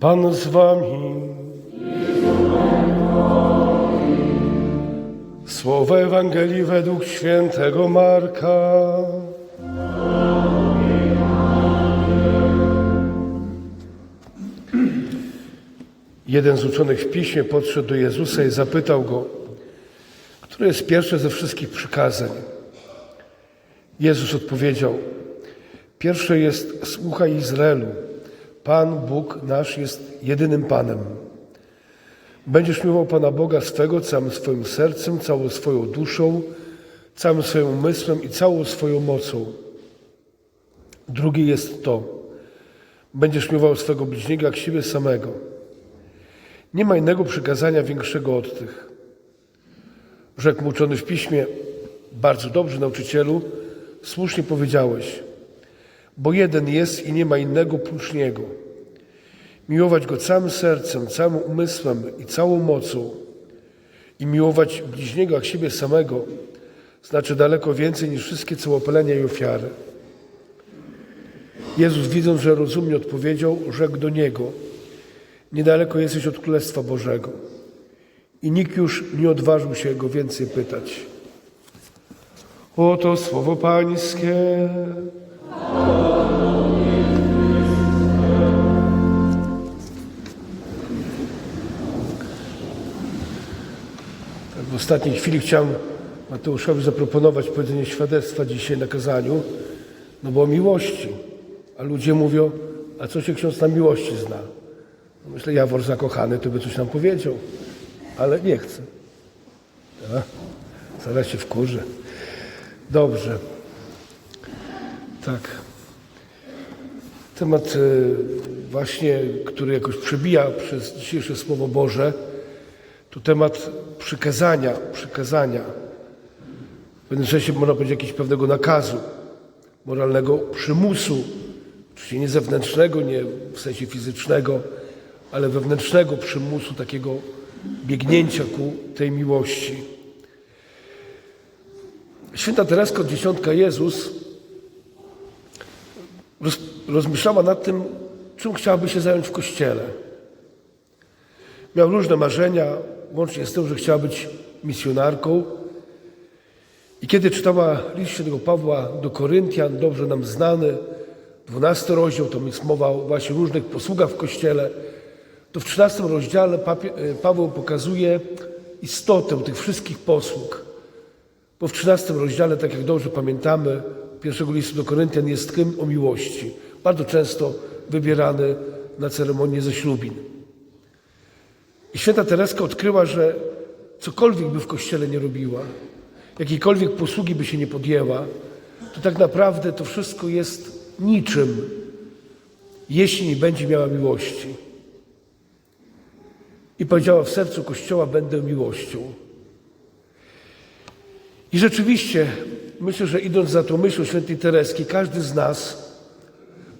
Pan z wami. Słowo Ewangelii według świętego Marka. Jeden z uczonych w piśmie podszedł do Jezusa i zapytał go, które jest pierwsze ze wszystkich przykazań. Jezus odpowiedział: Pierwsze jest: Słuchaj Izraelu, Pan Bóg nasz jest jedynym Panem. Będziesz miłował Pana Boga swego całym swoim sercem, całą swoją duszą, całym swoim umysłem i całą swoją mocą. Drugie jest to: Będziesz miłował swego bliźniego jak siebie samego. Nie ma innego przykazania większego od tych. Rzekł mu uczony w piśmie: Bardzo dobrze, nauczycielu, słusznie powiedziałeś, bo jeden jest i nie ma innego prócz niego. Miłować go całym sercem, całym umysłem i całą mocą i miłować bliźniego jak siebie samego znaczy daleko więcej niż wszystkie całopalenia i ofiary. Jezus, widząc, że rozumnie odpowiedział, rzekł do niego: Niedaleko jesteś od Królestwa Bożego. I nikt już nie odważył się go więcej pytać. Oto słowo Pańskie. Tak, w ostatniej chwili chciałem Mateuszowi zaproponować powiedzenie świadectwa dzisiaj na kazaniu, no bo o miłości. A ludzie mówią, a co się ksiądz na miłości zna? No Myślę, Jawor zakochany, to by coś nam powiedział, ale nie chce. A? Zaraz się wkurzy. Dobrze. Tak. Temat y, właśnie, który jakoś przebija przez dzisiejsze Słowo Boże, to temat przykazania, przykazania. W pewnym sensie można powiedzieć jakiegoś pewnego nakazu, moralnego przymusu, oczywiście nie zewnętrznego, nie w sensie fizycznego, ale wewnętrznego przymusu, takiego biegnięcia ku tej miłości. Święta Tereska Dziesiątka Jezus roz, rozmyślała nad tym, czym chciałaby się zająć w Kościele. Miał różne marzenia, łącznie z tym, że chciała być misjonarką. I kiedy czytała list świętego Pawła do Koryntian, dobrze nam znany, 12 rozdział, to jest mowa o właśnie różnych posługach w Kościele, to w 13 rozdziale papie- Paweł pokazuje istotę tych wszystkich posług. Bo w 13 rozdziale, tak jak dobrze pamiętamy, pierwszego listu do Koryntian jest hymn o miłości. Bardzo często wybierany na ceremonię ze ślubin. I święta Tereska odkryła, że cokolwiek by w Kościele nie robiła, jakiejkolwiek posługi by się nie podjęła, to tak naprawdę to wszystko jest niczym, jeśli nie będzie miała miłości. I powiedziała, w sercu Kościoła będę miłością. I rzeczywiście, myślę, że idąc za tą myślą świętej Tereski, każdy z nas,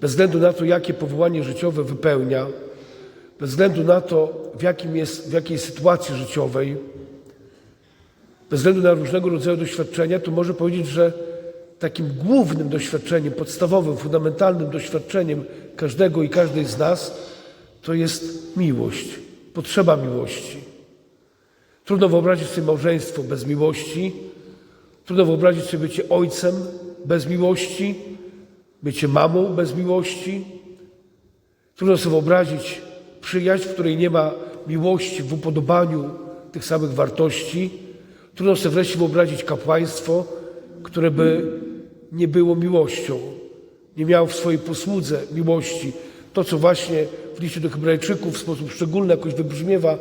bez względu na to, jakie powołanie życiowe wypełnia, bez względu na to, w, jakim jest, w jakiej sytuacji życiowej, bez względu na różnego rodzaju doświadczenia, to może powiedzieć, że takim głównym doświadczeniem, podstawowym, fundamentalnym doświadczeniem każdego i każdej z nas to jest miłość, potrzeba miłości. Trudno wyobrazić sobie małżeństwo bez miłości, trudno wyobrazić sobie bycie ojcem bez miłości, bycie mamą bez miłości. Trudno sobie wyobrazić przyjaźń, w której nie ma miłości w upodobaniu tych samych wartości. Trudno sobie wreszcie wyobrazić kapłaństwo, które by nie było miłością, nie miało w swojej posłudze miłości. To, co właśnie w liście do Hebrajczyków w sposób szczególny jakoś wybrzmiewa,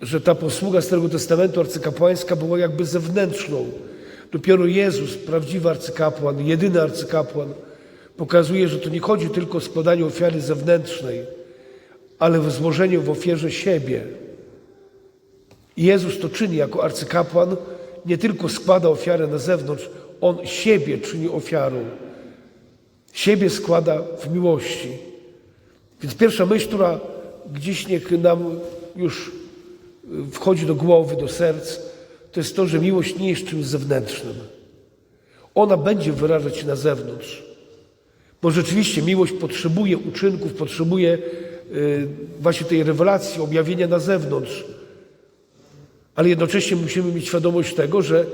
że ta posługa Starego Testamentu arcykapłańska była jakby zewnętrzną. Dopiero Jezus, prawdziwy arcykapłan, jedyny arcykapłan, pokazuje, że to nie chodzi tylko o składanie ofiary zewnętrznej, ale w złożeniu w ofierze siebie. I Jezus to czyni jako arcykapłan, nie tylko składa ofiarę na zewnątrz, on siebie czyni ofiarą. Siebie składa w miłości. Więc pierwsza myśl, która gdzieś niech nam już wchodzi do głowy, do serc, to jest to, że miłość nie jest czymś zewnętrznym. Ona będzie wyrażać się na zewnątrz. Bo rzeczywiście miłość potrzebuje uczynków, potrzebuje y, właśnie tej rewelacji, objawienia na zewnątrz. Ale jednocześnie musimy mieć świadomość tego, że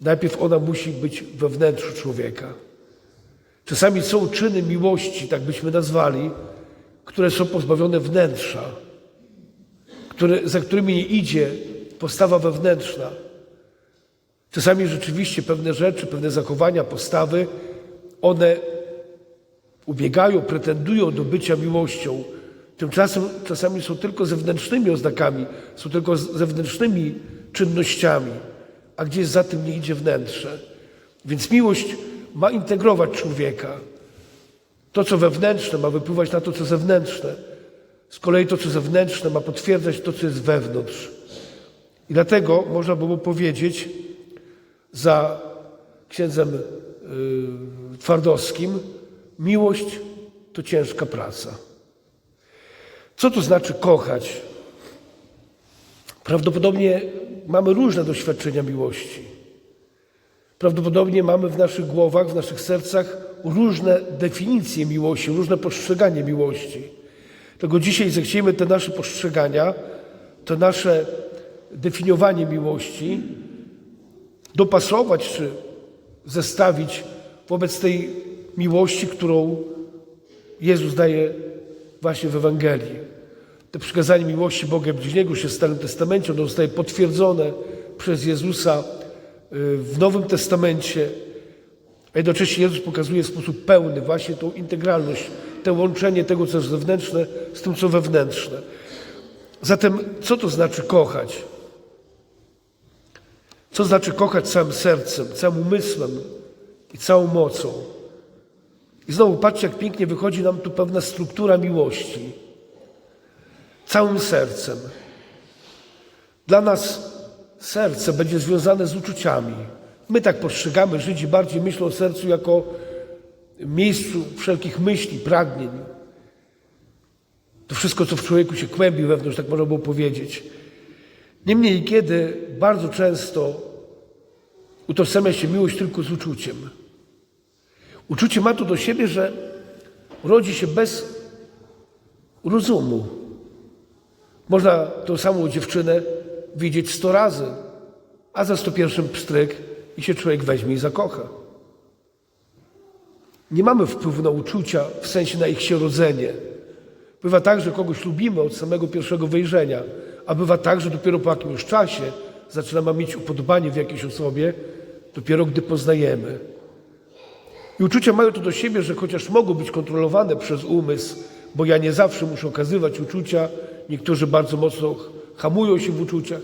najpierw ona musi być we wnętrzu człowieka. Czasami są czyny miłości, tak byśmy nazwali, które są pozbawione wnętrza, które, za którymi nie idzie postawa wewnętrzna. Czasami rzeczywiście pewne rzeczy, pewne zachowania, postawy, one ubiegają, pretendują do bycia miłością. Tymczasem czasami są tylko zewnętrznymi oznakami, są tylko zewnętrznymi czynnościami, a gdzieś za tym nie idzie wnętrze. Więc miłość ma integrować człowieka. To, co wewnętrzne, ma wypływać na to, co zewnętrzne. Z kolei to, co zewnętrzne, ma potwierdzać to, co jest wewnątrz. I dlatego można było powiedzieć za księdzem y, Twardowskim, miłość to ciężka praca. Co to znaczy kochać? Prawdopodobnie mamy różne doświadczenia miłości. Prawdopodobnie mamy w naszych głowach, w naszych sercach różne definicje miłości, różne postrzeganie miłości. Tego dzisiaj zechciemy te nasze postrzegania, to nasze definiowanie miłości dopasować czy zestawić wobec tej miłości, którą Jezus daje właśnie w Ewangelii. To przykazanie miłości Boga bliźniego jest w Starym Testamencie, ono zostaje potwierdzone przez Jezusa y, w Nowym Testamencie. A jednocześnie Jezus pokazuje w sposób pełny właśnie tą integralność, to łączenie tego, co jest zewnętrzne, z tym, co wewnętrzne. Zatem, co to znaczy kochać? Co znaczy kochać całym sercem, całym umysłem i całą mocą? I znowu patrzcie, jak pięknie wychodzi nam tu pewna struktura miłości. Całym sercem. Dla nas serce będzie związane z uczuciami. My tak postrzegamy, Żydzi bardziej myślą o sercu jako miejscu wszelkich myśli, pragnień. To wszystko, co w człowieku się kłębi wewnątrz, tak można było powiedzieć. Niemniej, kiedy bardzo często utożsamia się miłość tylko z uczuciem. Uczucie ma to do siebie, że rodzi się bez rozumu. Można tą samą dziewczynę widzieć sto razy, a za sto pierwszym pstryk i się człowiek weźmie i zakocha. Nie mamy wpływu na uczucia, w sensie na ich się rodzenie. Bywa tak, że kogoś lubimy od samego pierwszego wejrzenia, a bywa tak, że dopiero po jakimś czasie zaczynamy mieć upodobanie w jakiejś osobie, dopiero gdy poznajemy. I uczucia mają to do siebie, że chociaż mogą być kontrolowane przez umysł, bo ja nie zawsze muszę okazywać uczucia, niektórzy bardzo mocno hamują się w uczuciach,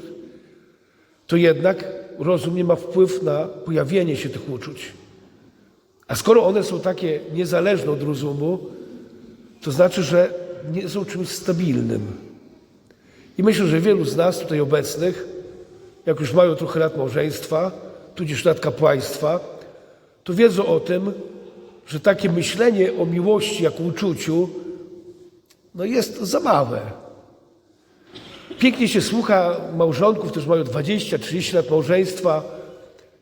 to jednak rozum nie ma wpływu na pojawienie się tych uczuć. A skoro one są takie niezależne od rozumu, to znaczy, że nie są czymś stabilnym. I myślę, że wielu z nas tutaj obecnych, jak już mają trochę lat małżeństwa, tudzież lat kapłaństwa, to wiedzą o tym, że takie myślenie o miłości jako uczuciu no jest za małe. Pięknie się słucha małżonków, którzy mają 20-30 lat małżeństwa,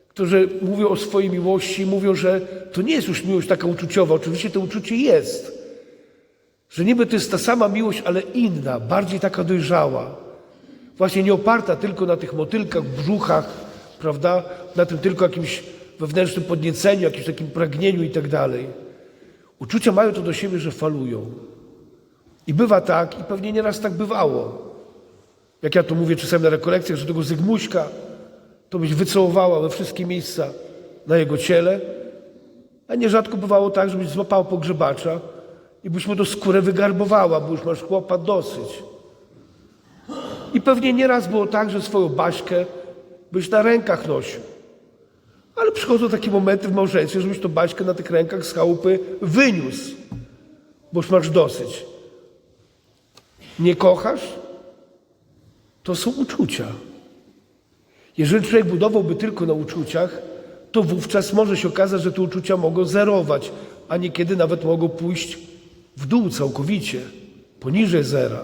którzy mówią o swojej miłości, mówią, że to nie jest już miłość taka uczuciowa. Oczywiście to uczucie jest. Że niby to jest ta sama miłość, ale inna, bardziej taka dojrzała. Właśnie nie oparta tylko na tych motylkach, brzuchach, prawda? Na tym tylko jakimś wewnętrznym podnieceniu, jakimś takim pragnieniu i tak dalej. Uczucia mają to do siebie, że falują. I bywa tak, i pewnie nieraz tak bywało. Jak ja to mówię czasami na rekolekcjach, że tego Zygmuśka to byś wycałowała we wszystkie miejsca na jego ciele, a nierzadko bywało tak, żebyś złapała pogrzebacza i byś mu to skórę wygarbowała, bo już masz chłopa dosyć. I pewnie nieraz było tak, że swoją Baśkę byś na rękach nosił. Ale przychodzą takie momenty w małżeństwie, żebyś to Baśkę na tych rękach z chałupy wyniósł, bo już masz dosyć. Nie kochasz? To są uczucia. Jeżeli człowiek budowałby tylko na uczuciach, to wówczas może się okazać, że te uczucia mogą zerować, a niekiedy nawet mogą pójść w dół całkowicie, poniżej zera.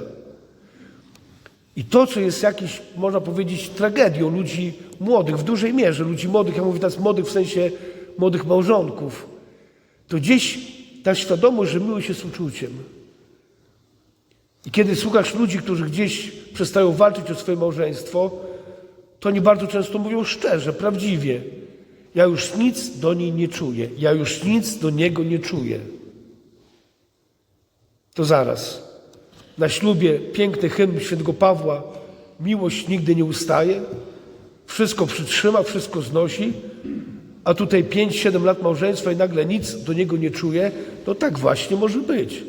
I to, co jest jakiś, można powiedzieć, tragedią ludzi młodych, w dużej mierze ludzi młodych, ja mówię teraz młodych w sensie młodych małżonków, to gdzieś ta świadomość, że miłość jest uczuciem. I kiedy słuchasz ludzi, którzy gdzieś przestają walczyć o swoje małżeństwo, to oni bardzo często mówią szczerze, prawdziwie. Ja już nic do niej nie czuję. Ja już nic do niego nie czuję. To zaraz. Na ślubie piękny hymn świętego Pawła. Miłość nigdy nie ustaje. Wszystko przytrzyma, wszystko znosi. A tutaj 5-7 lat małżeństwa i nagle nic do niego nie czuję. To tak właśnie może być.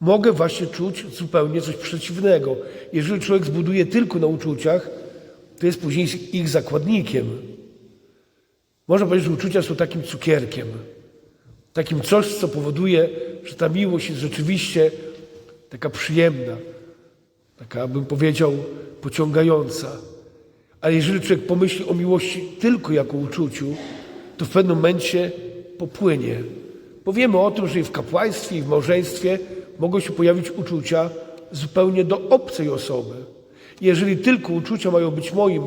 Mogę właśnie czuć zupełnie coś przeciwnego. Jeżeli człowiek zbuduje tylko na uczuciach, to jest później ich zakładnikiem. Można powiedzieć, że uczucia są takim cukierkiem. Takim coś, co powoduje, że ta miłość jest rzeczywiście taka przyjemna, taka, bym powiedział, pociągająca. Ale jeżeli człowiek pomyśli o miłości tylko jako uczuciu, to w pewnym momencie popłynie. Bo wiemy o tym, że i w kapłaństwie, i w małżeństwie mogą się pojawić uczucia zupełnie do obcej osoby. Jeżeli tylko uczucia mają być moim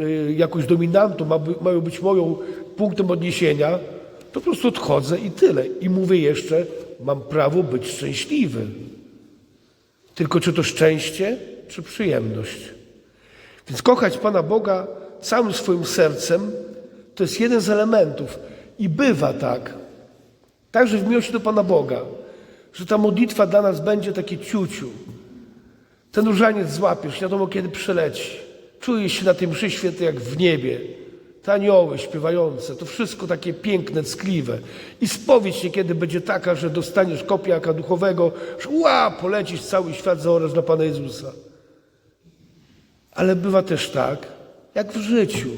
y, jakąś dominantą, mają być moją punktem odniesienia, po prostu odchodzę i tyle. I mówię jeszcze, mam prawo być szczęśliwy. Tylko czy to szczęście, czy przyjemność? Więc kochać Pana Boga całym swoim sercem to jest jeden z elementów. I bywa tak, także w miłości do Pana Boga, że ta modlitwa dla nas będzie takie ciuciu. Ten różaniec złapiesz, nie wiadomo kiedy przeleci. Czujesz się na tej mszy świętej jak w niebie. Te anioły śpiewające, to wszystko takie piękne, ckliwe. I spowiedź niekiedy będzie taka, że dostaniesz kopiaka duchowego, że ła, polecisz cały świat zaorać na Pana Jezusa. Ale bywa też tak, jak w życiu,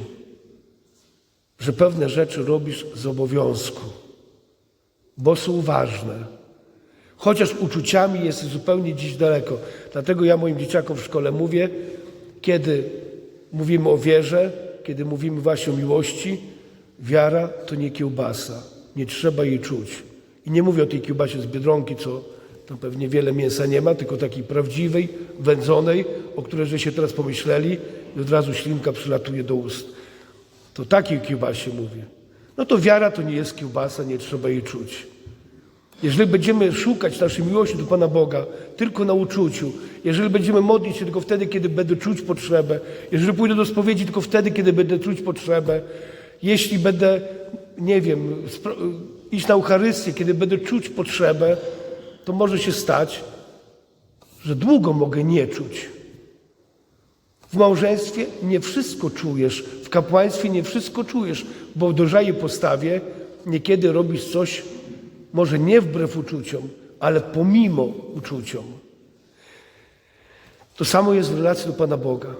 że pewne rzeczy robisz z obowiązku, bo są ważne. Chociaż uczuciami jest zupełnie dziś daleko. Dlatego ja moim dzieciakom w szkole mówię, kiedy mówimy o wierze, kiedy mówimy właśnie o miłości, wiara to nie kiełbasa. Nie trzeba jej czuć. I nie mówię o tej kiełbasie z Biedronki, co tam pewnie wiele mięsa nie ma, tylko takiej prawdziwej, wędzonej, o której że się teraz pomyśleli i od razu ślinka przylatuje do ust. To takiej kiełbasie mówię. No to wiara to nie jest kiełbasa, nie trzeba jej czuć. Jeżeli będziemy szukać naszej miłości do Pana Boga tylko na uczuciu, jeżeli będziemy modlić się tylko wtedy, kiedy będę czuć potrzebę, jeżeli pójdę do spowiedzi tylko wtedy, kiedy będę czuć potrzebę, jeśli będę, nie wiem, iść na Eucharystię, kiedy będę czuć potrzebę, to może się stać, że długo mogę nie czuć. W małżeństwie nie wszystko czujesz, w kapłaństwie nie wszystko czujesz, bo w dojrzałej postawie niekiedy robisz coś, może nie wbrew uczuciom, ale pomimo uczuciom. To samo jest w relacji do Pana Boga,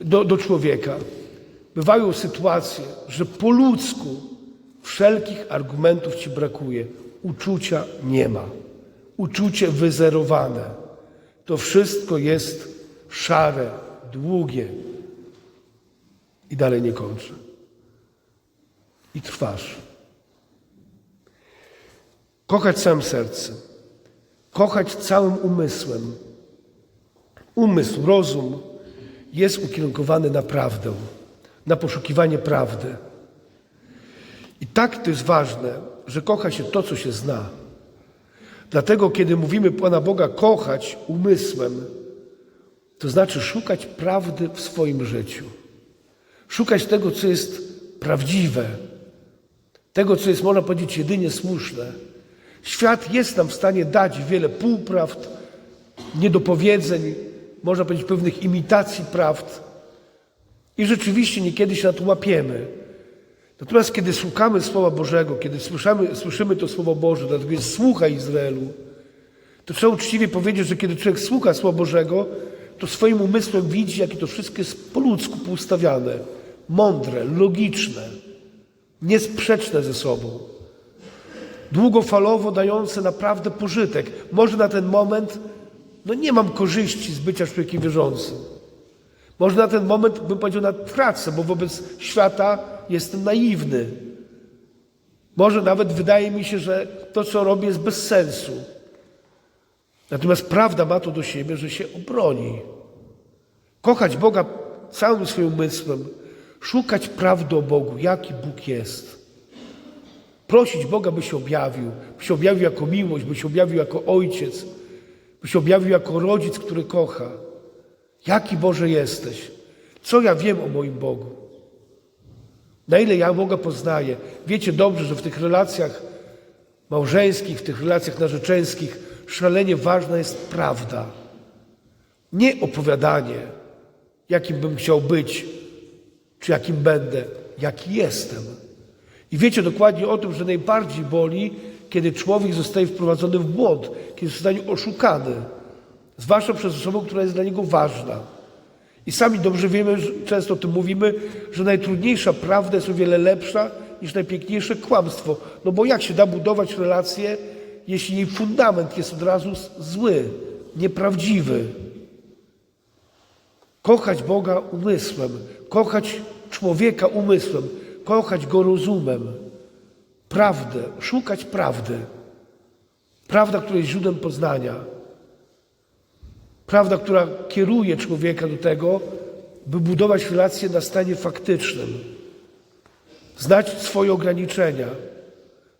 do, do człowieka. Bywają sytuacje, że po ludzku wszelkich argumentów ci brakuje. Uczucia nie ma. Uczucie wyzerowane. To wszystko jest szare, długie. I dalej nie kończę. I trwasz. Kochać całym sercem, kochać całym umysłem. Umysł, rozum jest ukierunkowany na prawdę, na poszukiwanie prawdy. I tak to jest ważne, że kocha się to, co się zna. Dlatego, kiedy mówimy Pana Boga kochać umysłem, to znaczy szukać prawdy w swoim życiu. Szukać tego, co jest prawdziwe, tego, co jest, można powiedzieć, jedynie słuszne. Świat jest nam w stanie dać wiele półprawd, niedopowiedzeń, można powiedzieć, pewnych imitacji prawd. I rzeczywiście niekiedy się na to łapiemy. Natomiast kiedy słuchamy Słowa Bożego, kiedy słyszymy, słyszymy to Słowo Boże, dlatego jest słucha Izraelu, to trzeba uczciwie powiedzieć, że kiedy człowiek słucha Słowa Bożego, to swoim umysłem widzi, jakie to wszystko jest po ludzku poustawiane, mądre, logiczne, niesprzeczne ze sobą długofalowo dające naprawdę pożytek. Może na ten moment, no nie mam korzyści z bycia człowiekiem wierzącym. Może na ten moment bym powiedział na tracę, bo wobec świata jestem naiwny. Może nawet wydaje mi się, że to, co robię, jest bez sensu. Natomiast prawda ma to do siebie, że się obroni. Kochać Boga całym swoim umysłem, szukać prawdy o Bogu, jaki Bóg jest. Prosić Boga, by się objawił, by się objawił jako miłość, by się objawił jako ojciec, by się objawił jako rodzic, który kocha. Jaki Boże jesteś? Co ja wiem o moim Bogu? Na ile ja Boga poznaję? Wiecie dobrze, że w tych relacjach małżeńskich, w tych relacjach narzeczeńskich szalenie ważna jest prawda. Nie opowiadanie, jakim bym chciał być, czy jakim będę, jaki jestem. I wiecie dokładnie o tym, że najbardziej boli, kiedy człowiek zostaje wprowadzony w błąd, kiedy zostanie oszukany, zwłaszcza przez osobę, która jest dla niego ważna. I sami dobrze wiemy, często o tym mówimy, że najtrudniejsza prawda jest o wiele lepsza niż najpiękniejsze kłamstwo. No bo jak się da budować relacje, jeśli jej fundament jest od razu zły, nieprawdziwy? Kochać Boga umysłem, kochać człowieka umysłem, kochać go rozumem, prawdę, szukać prawdy. Prawda, która jest źródłem poznania. Prawda, która kieruje człowieka do tego, by budować relacje na stanie faktycznym. Znać swoje ograniczenia,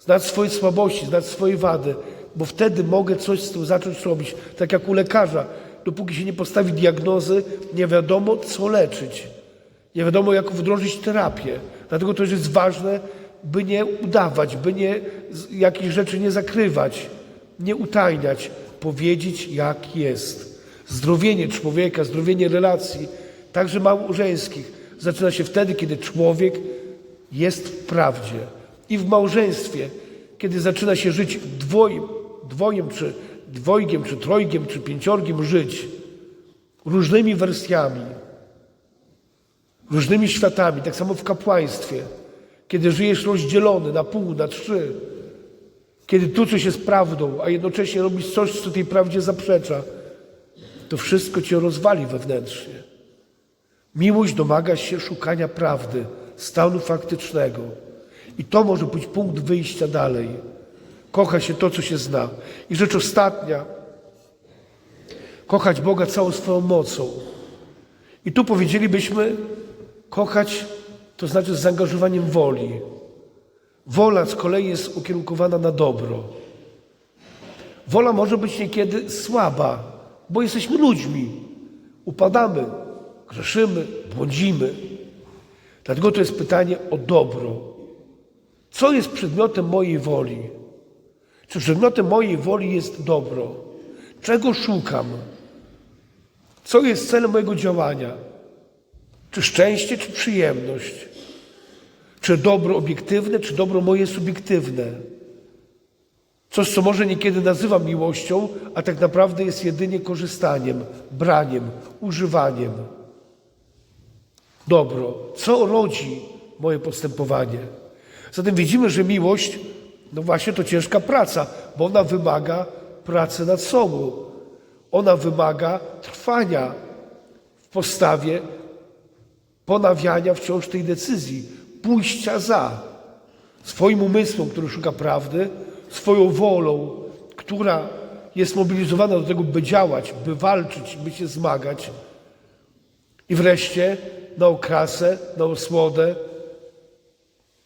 znać swoje słabości, znać swoje wady, bo wtedy mogę coś z tym zacząć robić. Tak jak u lekarza, dopóki się nie postawi diagnozy, nie wiadomo, co leczyć. Nie wiadomo, jak wdrożyć terapię. Dlatego to jest ważne, by nie udawać, by nie jakichś rzeczy nie zakrywać, nie utajniać, powiedzieć, jak jest. Zdrowienie człowieka, zdrowienie relacji, także małżeńskich, zaczyna się wtedy, kiedy człowiek jest w prawdzie. I w małżeństwie, kiedy zaczyna się żyć dwojem czy dwojgiem, czy trojgiem, czy pięciorgiem żyć różnymi wersjami, różnymi światami, tak samo w kapłaństwie, kiedy żyjesz rozdzielony na pół, na trzy, kiedy tu coś jest prawdą, a jednocześnie robisz coś, co tej prawdzie zaprzecza, to wszystko cię rozwali wewnętrznie. Miłość domaga się szukania prawdy, stanu faktycznego. I to może być punkt wyjścia dalej. Kocha się to, co się zna. I rzecz ostatnia. Kochać Boga całą swoją mocą. I tu powiedzielibyśmy, kochać to znaczy z zaangażowaniem woli. Wola z kolei jest ukierunkowana na dobro. Wola może być niekiedy słaba, bo jesteśmy ludźmi. Upadamy, grzeszymy, błądzimy. Dlatego to jest pytanie o dobro. Co jest przedmiotem mojej woli? Czy przedmiotem mojej woli jest dobro? Czego szukam? Co jest celem mojego działania? Czy szczęście, czy przyjemność? Czy dobro obiektywne, czy dobro moje subiektywne? Coś, co może niekiedy nazywam miłością, a tak naprawdę jest jedynie korzystaniem, braniem, używaniem. Dobro. Co rodzi moje postępowanie? Zatem widzimy, że miłość, no właśnie to ciężka praca, bo ona wymaga pracy nad sobą. Ona wymaga trwania w postawie ponawiania wciąż tej decyzji, pójścia za swoim umysłem, który szuka prawdy, swoją wolą, która jest mobilizowana do tego, by działać, by walczyć, by się zmagać. I wreszcie na okrasę, na osłodę,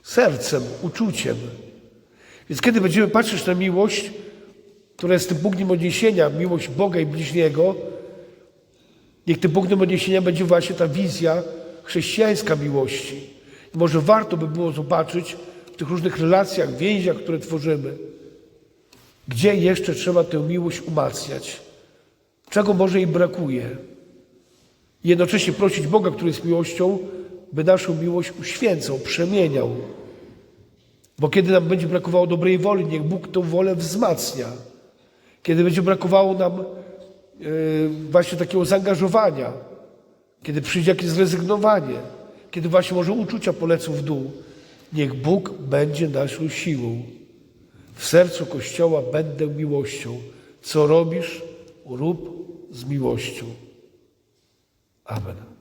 sercem, uczuciem. Więc kiedy będziemy patrzeć na miłość, która jest tym punktem odniesienia, miłość Boga i bliźniego, niech tym punktem odniesienia będzie właśnie ta wizja chrześcijańska miłości. I może warto by było zobaczyć w tych różnych relacjach, więziach, które tworzymy, gdzie jeszcze trzeba tę miłość umacniać, czego może jej brakuje. I jednocześnie prosić Boga, który jest miłością, by naszą miłość uświęcał, przemieniał. Bo kiedy nam będzie brakowało dobrej woli, niech Bóg tę wolę wzmacnia. Kiedy będzie brakowało nam yy, właśnie takiego zaangażowania, kiedy przyjdzie jakieś zrezygnowanie, kiedy właśnie może uczucia polecą w dół, niech Bóg będzie naszą siłą. W sercu Kościoła będę miłością. Co robisz, rób z miłością. Amen.